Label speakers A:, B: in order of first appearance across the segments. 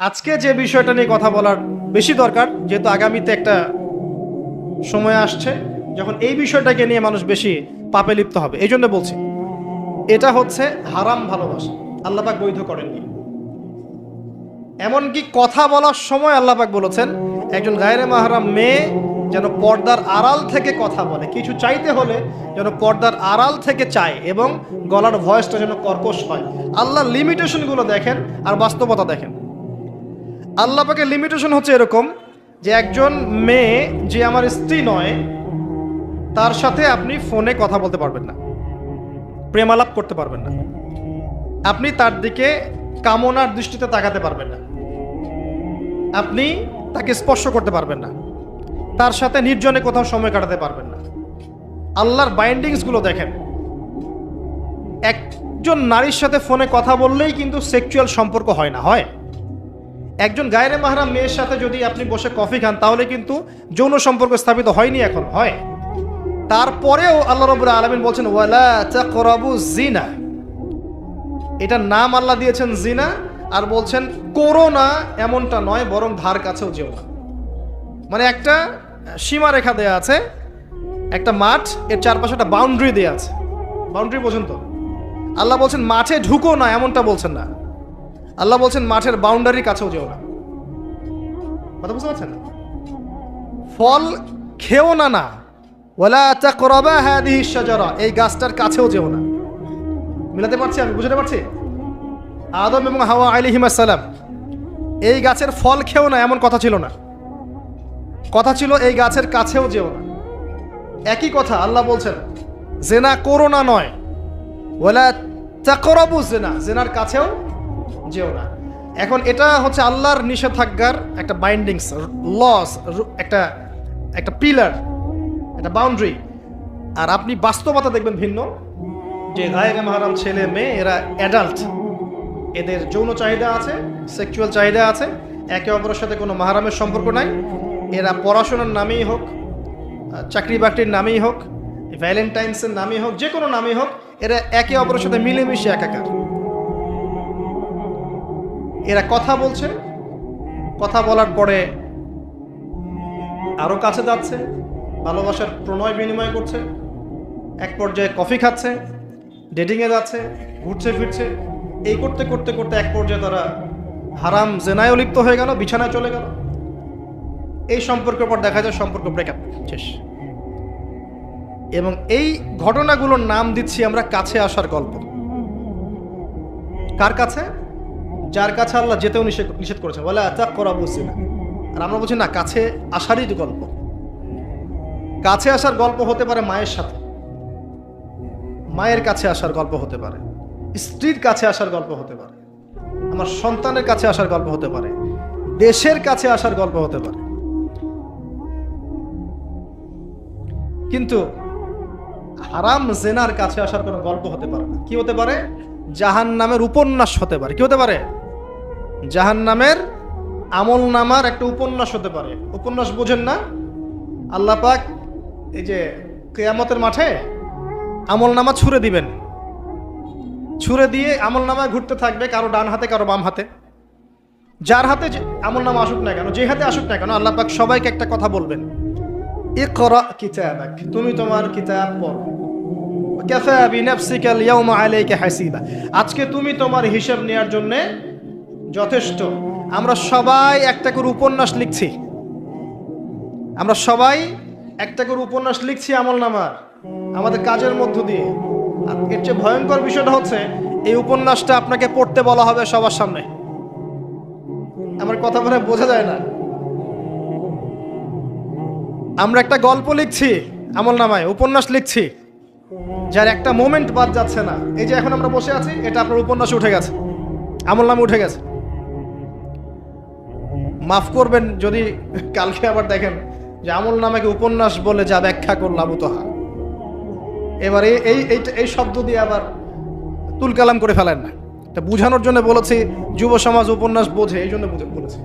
A: আজকে যে বিষয়টা নিয়ে কথা বলার বেশি দরকার, যেহেতু আগামীতে একটা সময় আসছে, যখন এই বিষয়টাকে নিয়ে মানুষ বেশি পাপে লিপ্ত হবে। এই জন্য বলছি, এটা হচ্ছে হারাম ভালোবাসা। আল্লাপাক বৈধ করেননি। এমনকি কথা বলার সময় আল্লাপাক বলেছেন, একজন গায়রে মাহারাম মেয়ে যেন পর্দার আড়াল থেকে কথা বলে। কিছু চাইতে হলে যেন পর্দার আড়াল থেকে চায় এবং গলার ভয়েসটা যেন কর্কশ হয়। আল্লাহ লিমিটেশনগুলো দেখেন আর বাস্তবতা দেখেন। আল্লাহ পাকের লিমিটেশন হচ্ছে এরকম যে একজন মেয়ে যে আমার স্ত্রী নয়, তার সাথে আপনি ফোনে কথা বলতে পারবেন না, প্রেমালাপ করতে পারবেন না। আপনি তার দিকে কামনার দৃষ্টিতে তাকাতে পারবেন না। আপনি তাকে স্পর্শ করতে পারবেন না। তার সাথে নির্জনে কোথাও সময় কাটাতে পারবেন না। আল্লাহর বাইন্ডিংসগুলো দেখেন। একজন নারীর সাথে ফোনে কথা বললেই কিন্তু সেক্সুয়াল সম্পর্ক হয় না, হয়। একজন গায়রে মাহরাম মেয়ের সাথে যদি আপনি বসে কফি খান, তাহলে কিন্তু যৌন সম্পর্ক স্থাপিত হয়নি এখন। হয়। তারপরেও আল্লাহ রবুল্লা আলমিন বলছেন, ওয়ালা তাকরাবু জিনা এটার নাম আল্লাহ দিয়েছেন জিনা আর বলছেন, করোনা এমনটা নয়, বরং ধার কাছেও যেও না। মানে একটা সীমা রেখা দেয়া আছে, একটা মাঠ, এর চারপাশে একটা বাউন্ডারি দেয়া আছে। বাউন্ডারি পর্যন্ত আল্লাহ বলছেন, মাঠে ঢুকো না, এমনটা বলছেন না। আল্লাহ বলছেন, মাঠের বাউন্ডারির কাছেও যেও না। কথা বুঝতে পারছেন? ফল খেও না না। ওলা তাকরাবা হাদিহি শাজারা। এই গাছটার কাছেও যেও না। মিলাতে পারছি আমি? বুঝতে পারছি? আদম এবং হাওয়া আলাইহিমাস সালাম এই গাছের ফল খেও না, এমন কথা ছিল না। কথা ছিল, এই গাছের কাছেও যেও না। একই কথা আল্লাহ বলছেন, জেনা করো না নয়। ওলা তাকরাবু জেনা। জেনার কাছেও যেও না। এখন এটা হচ্ছে আল্লাহর নিষেধাজ্ঞার একটা বাইন্ডিংস লস একটা একটা পিলার একটা বাউন্ডারি আর আপনি বাস্তবতা দেখবেন ভিন্ন। যে গায়ক মাহারাম ছেলে মেয়ে, এরা অ্যাডাল্ট এদের যৌন চাহিদা আছে সেক্সুয়াল চাহিদা আছে, একে অপরের সাথে কোনো মাহারামের সম্পর্ক নাই। এরা পড়াশোনার নামেই হোক চাকরি বাকরির নামেই হোক ভ্যালেন্টাইন্সের নামেই হোক যে কোনো নামেই হোক, এরা একে অপরের সাথে মিলেমিশে একাকার। এরা কথা বলছে, কথা বলার পরে আরও কাছে যাচ্ছে, ভালোবাসার প্রণয় বিনিময় করছে, এক পর্যায়ে কফি খাচ্ছে ডেটিংয়ে যাচ্ছে, ঘুরছে ফিরছে, এই করতে করতে করতে এক পর্যায়ে তারা হারাম জেনায়ও লিপ্ত হয়ে গেল, বিছানায় চলে গেল। এই সম্পর্কের পর দেখা যায় সম্পর্ক ব্রেকআপ শেষ। এবং এই ঘটনাগুলোর নাম দিচ্ছি আমরা কাছে আসার গল্প। কার কাছে? যার কাছে আল্লাহ যেতেও নিষেধ করেছে বলে আচাক করা বুঝছি না। আর আমরা বলছি, না, কাছে আসারই গল্প। কাছে আসার গল্প হতে পারে মায়ের সাথে। মায়ের কাছে আসার গল্প হতে পারে। স্ত্রীর কাছে আসার গল্প হতে পারে। আমার সন্তানের কাছে আসার গল্প হতে পারে। দেশের কাছে আসার গল্প হতে পারে। কিন্তু হারাম জেনার কাছে আসার কোনো গল্প হতে পারে না। কি হতে পারে? জাহান নামের উপন্যাস হতে পারে। কি হতে পারে? জাহান নামের আমল নামার একটা উপন্যাস হতে পারে। উপন্যাস বোঝেন না? আল্লাহ পাক এই যে কেয়ামতের মাঠে আমল নামা ছুঁড়ে দিবেন। ছুঁড়ে দিয়ে আমল নামায় ঘুরতে থাকবে কারও ডান হাতে, কারও বাম হাতে। যার হাতে আমল নামা আসুক না কেন, যে হাতে আসুক না কেন, আল্লাহ পাক সবাইকে একটা কথা বলবেন। এ করা কিতাবাক, তুমি তোমার কিতাব পড়ো। আজকে তুমি তোমার হিসাব নেওয়ার জন্য যথেষ্ট। আমরা সবাই একটা করে উপন্যাস লিখছি। আমরা সবাই একটা করে উপন্যাস লিখছি আমল নামার, আমাদের কাজের মধ্য দিয়ে। আর এর চেয়ে ভয়ঙ্কর বিষয়টা হচ্ছে, এই উপন্যাসটা আপনাকে পড়তে বলা হবে সবার সামনে। আমার কথা বলে বোঝা যায় না। আমরা একটা গল্প লিখছি আমল নামায়, উপন্যাস লিখছি, যার একটা মোমেন্ট বাদ যাচ্ছে না। এই যে এখন আমরা বসে আছি, এটা আপনার উপন্যাসে উঠে গেছে। আমল নামে উঠে গেছে। মাফ করবেন যদি কালকে আবার দেখেন যে আমল নামাকে উপন্যাস বলে যা ব্যাখ্যা করলাম তোহা এবার এই এই এই- শব্দ দিয়ে আবার তুলকালাম করে ফেলেন না। তা বুঝানোর জন্য বলেছি, যুব সমাজ উপন্যাস বোঝে, এই জন্য বলেছি।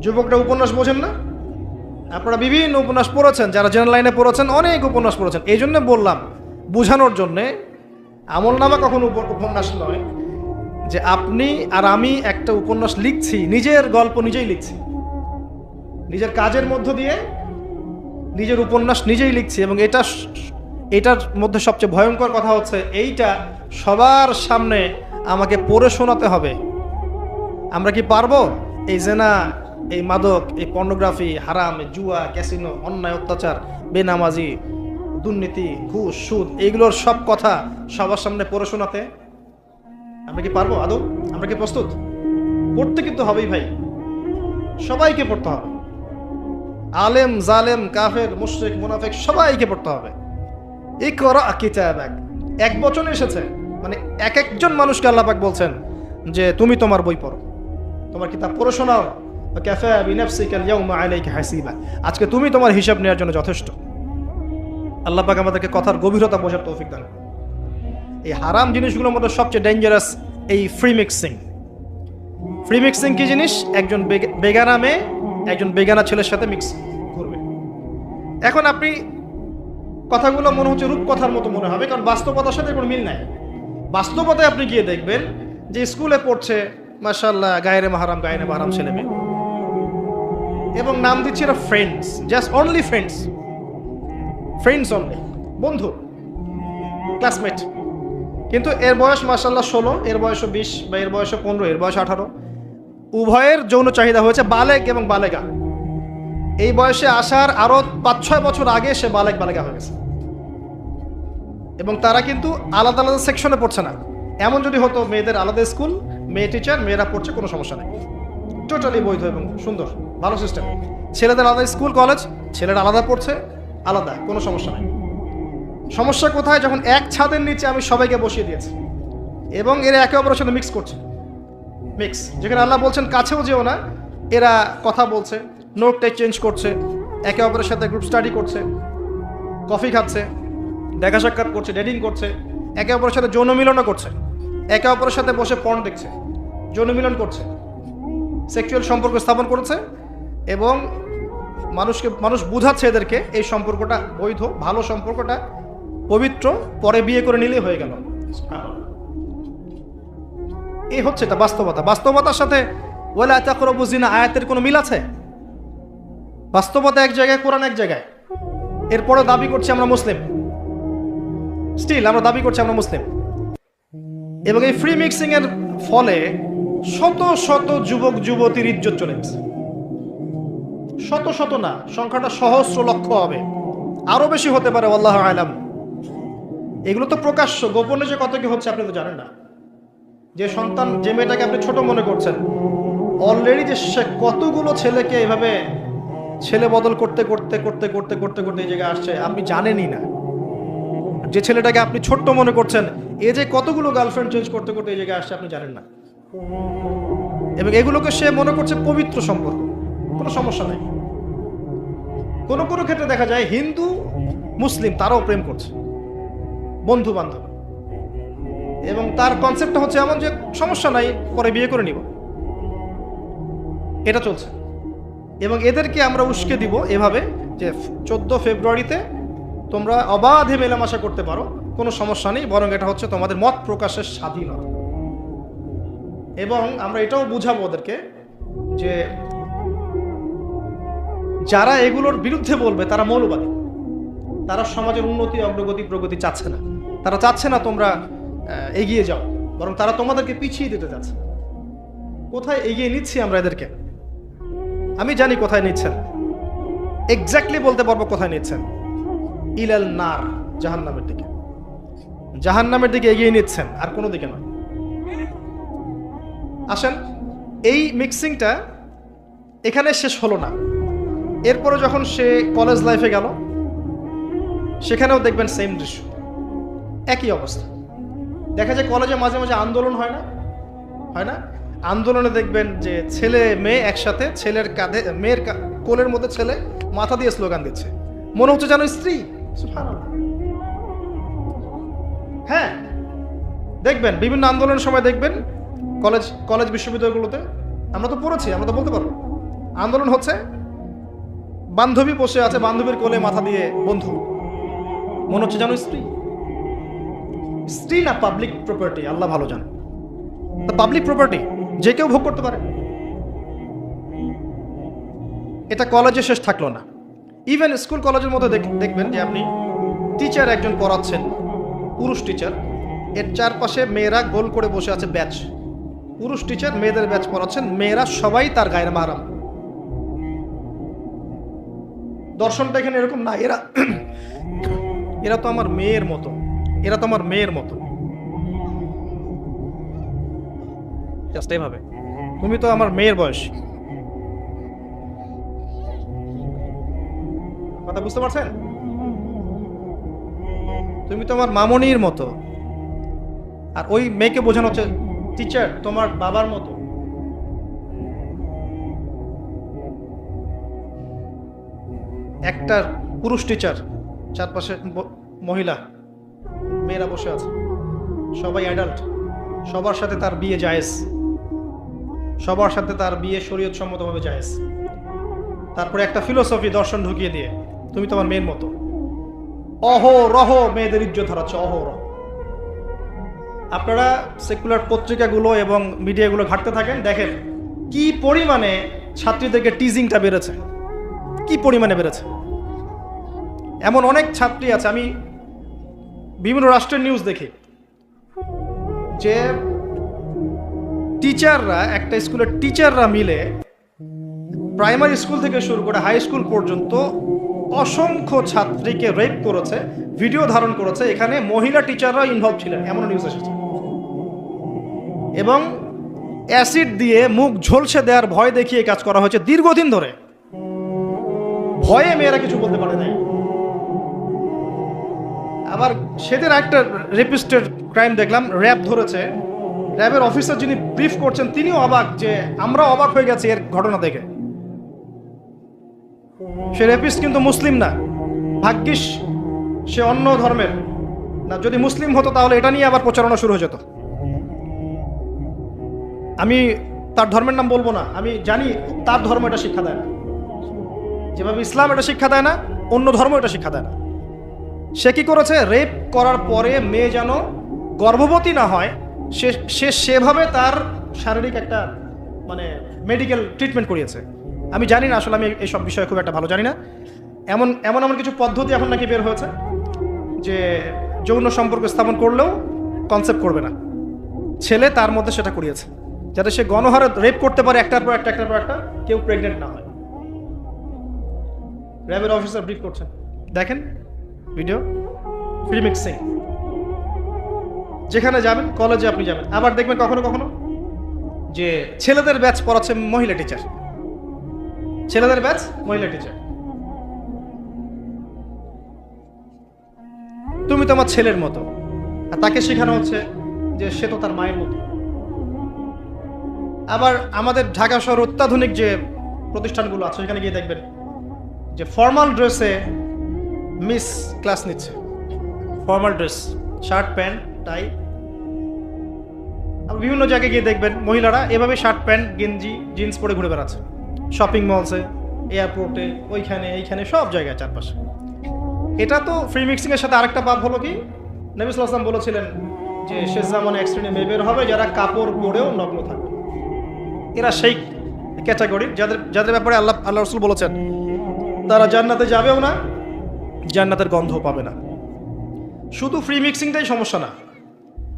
A: যুবকরা উপন্যাস বোঝেন না? আপনারা বিভিন্ন উপন্যাস পড়েছেন, যারা জেনারেল লাইনে পড়েছেন, অনেক উপন্যাস পড়েছেন। এই জন্য বললাম, বোঝানোর জন্যে আমল নামা কখনো উপ- উপন্যাস নয়। যে আপনি আর আমি একটা উপন্যাস লিখছি, নিজের গল্প নিজেই লিখছি। নিজের কাজের মধ্য দিয়ে নিজের উপন্যাস নিজেই লিখছি এবং এটা এটার মধ্যে সবচেয়ে ভয়ঙ্কর কথা হচ্ছে, এইটা সবার সামনে আমাকে পড়ে শোনাতে হবে। আমরা কি পারব? এই জেনা, এই মাদক, এই পর্নোগ্রাফি, হারাম জুয়া, ক্যাসিনো, অন্যায়, অত্যাচার, বেনামাজি, দুর্নীতি, ঘুষ, সুদ, এইগুলোর সব কথা সবার সামনে পড়ে শোনাতে। আমরা কি পারব, আদৌ? আমরা কি প্রস্তুত? পড়তে কিন্তু হবেই ভাই। সবাইকে পড়তে হবে। আলেম, জালেম, কাফের, মুশরিক, মুনাফেক, সবাইকে পড়তে হবে। এই করা কিতাব এক এক বচনে এসেছে মানে এক একজন মানুষকে আল্লাহ পাক বলছেন যে, তুমি তোমার বই পড়ো। তোমার কিতাব পড়ে শোনাও। আজকে তুমি তোমার হিসাব নেওয়ার জন্য যথেষ্ট। আল্লাহ পাক আমাদেরকে কথার গভীরতা বোঝার তৌফিক দান। এই হারাম জিনিসগুলোর মধ্যে সবচেয়ে ডেঞ্জারাস এই ফ্রি মিক্সিং ফ্রি মিক্সিং কি জিনিস? একজন বেগ- বেগানা মেয়ে, একজন বেগানা ছেলের সাথে মিক্স করবে। এখন আপনি কথাগুলো মনে হচ্ছে রূপকথার মতো মনে হবে, কারণ বাস্তবতার সাথে কোনো মিল নাই। বাস্তবতায় আপনি গিয়ে দেখবেন যে স্কুলে পড়ছে মার্শাল্লাহ গায়রে মাহারাম গায়রে মাহারাম ছেলে মেয়ে। এবং নাম দিচ্ছে এরা friends just only friends friends only বন্ধু ক্লাসমেট কিন্তু এর বয়স মার্শাল্লাহ ষোলো, এর বয়সও বিশ বা এর বয়সও পনেরো, এর বয়স আঠারো। উভয়ের যৌন চাহিদা হয়েছে বালেক এবং বালেগা। এই বয়সে আসার আরও পাঁচ ছয় বছর আগে সে বালেক বালেগা হয়ে গেছে। এবং তারা কিন্তু আলাদা আলাদা সেকশনে পড়ছে না। এমন যদি হতো মেয়েদের আলাদা স্কুল, মেয়ে টিচার, মেয়েরা পড়ছে, কোনো সমস্যা নেই। টোটালি বৈধ এবং সুন্দর, ভালো সিস্টেম ছেলেদের আলাদা স্কুল, কলেজ, ছেলেরা আলাদা পড়ছে, আলাদা, কোনো সমস্যা নেই। সমস্যা কোথায়? যখন এক ছাদের নিচে আমি সবাইকে বসিয়ে দিয়েছি। এবং এরা একে অপরের সাথে মিক্স করছে। মিক্স যেখানে আল্লাহ বলছেন, কাছেও যেও না। এরা কথা বলছে নোট টেক চেঞ্জ করছে, একে অপরের সাথে গ্রুপ স্টাডি করছে কফি খাচ্ছে, দেখা সাক্ষাৎ করছে ডেটিং করছে, একে অপরের সাথে যৌন মিলনও করছে, একে অপরের সাথে বসে পণ দেখছে, যৌন মিলন করছে সেক্সুয়াল সম্পর্ক স্থাপন করেছে, এবং মানুষকে, মানুষ বুঝাচ্ছে এদেরকে, এই সম্পর্কটা বৈধ, ভালো সম্পর্কটা পবিত্র, পরে বিয়ে করে নিলেই হয়ে গেল। এই হচ্ছে এটা বাস্তবতা। বাস্তবতার সাথে ওয়ালা তাকরাবু জিনা আয়াতের কোনো মিল আছে? বাস্তবতা এক জায়গায়, কোরআন এক জায়গায়। এরপরে দাবি করছি আমরা মুসলিম। স্টিল আমরা দাবি করছি আমরা মুসলিম। এবং এই ফ্রি মিক্সিং এর ফলে শত শত যুবক, যুবতীর ইজ্জত চলে গেছে। শত শত না, সংখ্যাটা সহস্র লক্ষ হবে। আরও বেশি হতে পারে আল্লাহ আলাম। এগুলো তো প্রকাশ্য, গোপনে যে কত কি হচ্ছে আপনি তো জানেন না। যে সন্তান, যে মেয়েটাকে আপনি ছোট মনে করছেন অলরেডি যে সে কতগুলো ছেলেকে এভাবে ছেলে বদল করতে করতে করতে করতে করতে করতে এই জায়গায় আসছে, আপনি জানেনই না। যে ছেলেটাকে আপনি ছোট্ট মনে করছেন, এ যে কতগুলো গার্লফ্রেন্ড চেঞ্জ করতে করতে এই জায়গায় আসছে, আপনি জানেন না। এবং এগুলোকে সে মনে করছে পবিত্র সম্পর্ক কোনো সমস্যা নেই। কোনো কোনো ক্ষেত্রে দেখা যায় হিন্দু, মুসলিম, তারাও প্রেম করছে। বন্ধু বান্ধব এবং তার কনসেপ্টটা হচ্ছে এমন যে সমস্যা নাই, পরে বিয়ে করে নিব। এটা চলছে। এবং এদেরকে আমরা উস্কে দিব এভাবে যে চোদ্দ ফেব্রুয়ারিতে তোমরা অবাধে মেলামেশা করতে পারো, কোনো সমস্যা নেই, বরং এটা হচ্ছে তোমাদের মত প্রকাশের স্বাধীনতা এবং আমরা এটাও বুঝাবো ওদেরকে যে যারা এগুলোর বিরুদ্ধে বলবে, তারা মৌলবাদী। তারা সমাজের উন্নতি, অগ্রগতি, প্রগতি চাচ্ছে না। তারা চাচ্ছে না তোমরা এগিয়ে যাও। বরং তারা তোমাদেরকে পিছিয়ে দিতে যাচ্ছে। কোথায় এগিয়ে নিচ্ছি আমরা এদেরকে? আমি জানি কোথায় নিচ্ছেন। এক্স্যাক্টলি বলতে পারব কোথায় নিচ্ছেন। ইলাল নার, জাহান্নামের দিকে। জাহান্নামের দিকে এগিয়ে নিচ্ছেন, আর কোনো দিকে নয়। আসেন, এই মিক্সিংটা এখানে শেষ হলো না। এরপরে যখন সে কলেজ লাইফে গেল সেখানেও দেখবেন সেম দৃশ্য। একই অবস্থা। দেখা যায় কলেজে মাঝে মাঝে আন্দোলন হয় না? হয় না? আন্দোলনে দেখবেন যে ছেলে মেয়ে একসাথে ছেলের কাঁধে, মেয়ের কোলের মধ্যে ছেলে মাথা দিয়ে স্লোগান দিচ্ছে। মনে হচ্ছে যেন স্ত্রী। হ্যাঁ। দেখবেন বিভিন্ন আন্দোলনের সময় দেখবেন কলেজ কলেজ বিশ্ববিদ্যালয়গুলোতে আমরা তো পড়েছি, আমরা তো বলতে পারব। আন্দোলন হচ্ছে বান্ধবী বসে আছে, বান্ধবীর কোলে মাথা দিয়ে বন্ধু। মনে হচ্ছে জানো স্ত্রী। স্ত্রী না পাবলিক প্রপার্টি আল্লাহ ভালো জানে। পাবলিক প্রপার্টি যে কেউ ভোগ করতে পারে। এটা কলেজে শেষ থাকল না। ইভেন স্কুল কলেজের মধ্যে দেখবেন যে আপনি টিচার একজন পড়াচ্ছেন, পুরুষ টিচার এর চারপাশে মেয়েরা গোল করে বসে আছে ব্যাচ পুরুষ টিচার মেয়েদের ব্যাচ পড়াচ্ছেন, মেয়েরা সবাই তার গায়ের মারাম দর্শনটা এখানে এরকম না, এরা এরা তো আমার মেয়ের মতো। এরা তো আমার মেয়ের মতো। জাস্ট তুমি তো আমার মেয়ের বয়স। কথা বুঝতে পারছেন? তুমি তো আমার মামনির মতো। আর ওই মেয়েকে বোঝানো হচ্ছে, টিচার, তোমার বাবার মতো। একটা পুরুষ টিচার। চারপাশে মহিলা, মেয়েরা বসে আছে। সবাই অ্যাডাল্ট সবার সাথে তার বিয়ে জায়েজ। সবার সাথে তার বিয়ে শরীয়ত সম্মতভাবে জায়েজ। তারপরে একটা ফিলোসফি দর্শন ঢুকিয়ে দিয়ে, তুমি তোমার মেয়ের মতো। অহ রহ মেয়েদের ইজ্জত হারাচ্ছে অহ রহ আপনারা সেকুলার পত্রিকাগুলো এবং মিডিয়াগুলো ঘাটতে থাকেন, দেখেন কি পরিমাণে ছাত্রীদেরকে টিজিংটা বেড়েছে। কি পরিমাণে বেড়েছে। এমন অনেক ছাত্রী আছে, আমি বিভিন্ন রাষ্ট্রের নিউজ দেখি, যে টিচাররা একটা স্কুলের টিচাররা মিলে প্রাইমারি স্কুল থেকে শুরু করে হাই স্কুল পর্যন্ত অসংখ্য ছাত্রীকে রেপ করেছে ভিডিও ধারণ করেছে, এখানে মহিলা টিচাররা ইনভলভ ছিলেন এমন নিউজ এসেছে। এবং অ্যাসিড দিয়ে মুখ ঝলসে দেওয়ার ভয় দেখিয়ে কাজ করা হয়েছে দীর্ঘদিন ধরে। ভয়ে মেয়েরা কিছু বলতে পারে নাই। আবার সেদিন একটা রেপিস্টের ক্রাইম দেখলাম, র্যাব ধরেছে। র্যাবের অফিসার যিনি ব্রিফ করছেন, তিনিও অবাক যে আমরা অবাক হয়ে গেছি এর ঘটনা দেখে। সে রেপিস্ট কিন্তু মুসলিম না। ভাগ্যিস সে অন্য ধর্মের। না, যদি মুসলিম হতো তাহলে এটা নিয়ে আবার প্রচারণা শুরু হয়ে যেত। আমি তার ধর্মের নাম বলব না। আমি জানি তার ধর্ম এটা শিক্ষা দেয় না। যেভাবে ইসলাম এটা শিক্ষা দেয় না, অন্য ধর্ম এটা শিক্ষা দেয় না। সে কি করেছে? রেপ করার পরে মেয়ে যেন গর্ভবতী না হয়, সে সে সেভাবে তার শারীরিক একটা মানে মেডিকেল ট্রিটমেন্ট করিয়েছে। আমি জানি না, আসলে আমি এইসব বিষয়ে খুব একটা ভালো জানি না। এমন এমন এমন কিছু পদ্ধতি এখন নাকি বের হয়েছে যে যৌন সম্পর্ক স্থাপন করলেও কনসেপ্ট করবে না। ছেলে তার মধ্যে সেটা করিয়েছে, যাতে সে গণহারে রেপ করতে পারে একটার পর একটা, একটার পর একটা, কেউ প্রেগনেন্ট না হয়। র্যাবের অফিসার ব্রিফ করছেন দেখেন ভিডিও ফ্রি মিক্সিং যেখানে যাবেন কলেজে আপনি যাবেন। আবার দেখবেন কখনো কখনো যে ছেলেদের ব্যাচ পড়াচ্ছে মহিলা টিচার ছেলেদের ব্যাচ মহিলা টিচার তুমি তো আমার ছেলের মতো। আর তাকে শেখানো হচ্ছে যে সে তো তার মায়ের মতো। আবার আমাদের ঢাকা শহর অত্যাধুনিক যে প্রতিষ্ঠানগুলো আছে সেখানে গিয়ে দেখবেন যে ফর্মাল ড্রেসে মিস ক্লাস নিচ্ছে formal dress. Shirt pant tie. আবার বিভিন্ন জায়গায় গিয়ে দেখবেন মহিলারা এভাবে শার্ট প্যান্ট গেঞ্জি জিন্স পরে ঘুরে বেড়াচ্ছে। শপিং মলসে এয়ারপোর্টে ওইখানে এইখানে সব জায়গায় চারপাশে। এটা তো ফ্রি মিক্সিংয়ের সাথে আরেকটা পাপ হলো কি? নবী সাল্লাম বলেছিলেন যে শেষ জামানে এক শ্রেণি মেয়ে বের হবে যারা কাপড় পরেও নগ্ন থাকবে। এরা সেই ক্যাটাগরির যাদের যাদের ব্যাপারে আল্লাহ আল্লাহ রসুল বলেছেন তারা জান্নাতে যাবেও না জান্নাতের গন্ধও পাবে না। শুধু ফ্রি মিক্সিংটাই সমস্যা না।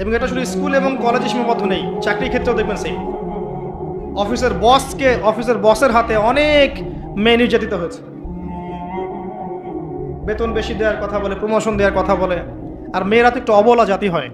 A: এবং এটা শুধু স্কুল এবং কলেজে সীমাবদ্ধ নেই, চাকরির ক্ষেত্রেও দেখবেন সেই অফিসের বসকে অফিসের বসের হাতে অনেক মেয়ে নির্যাতিত হয়েছে। বেতন বেশি দেওয়ার কথা বলে প্রমোশন দেওয়ার কথা বলে, আর মেয়েরা তো একটু অবলা জাতি হয়।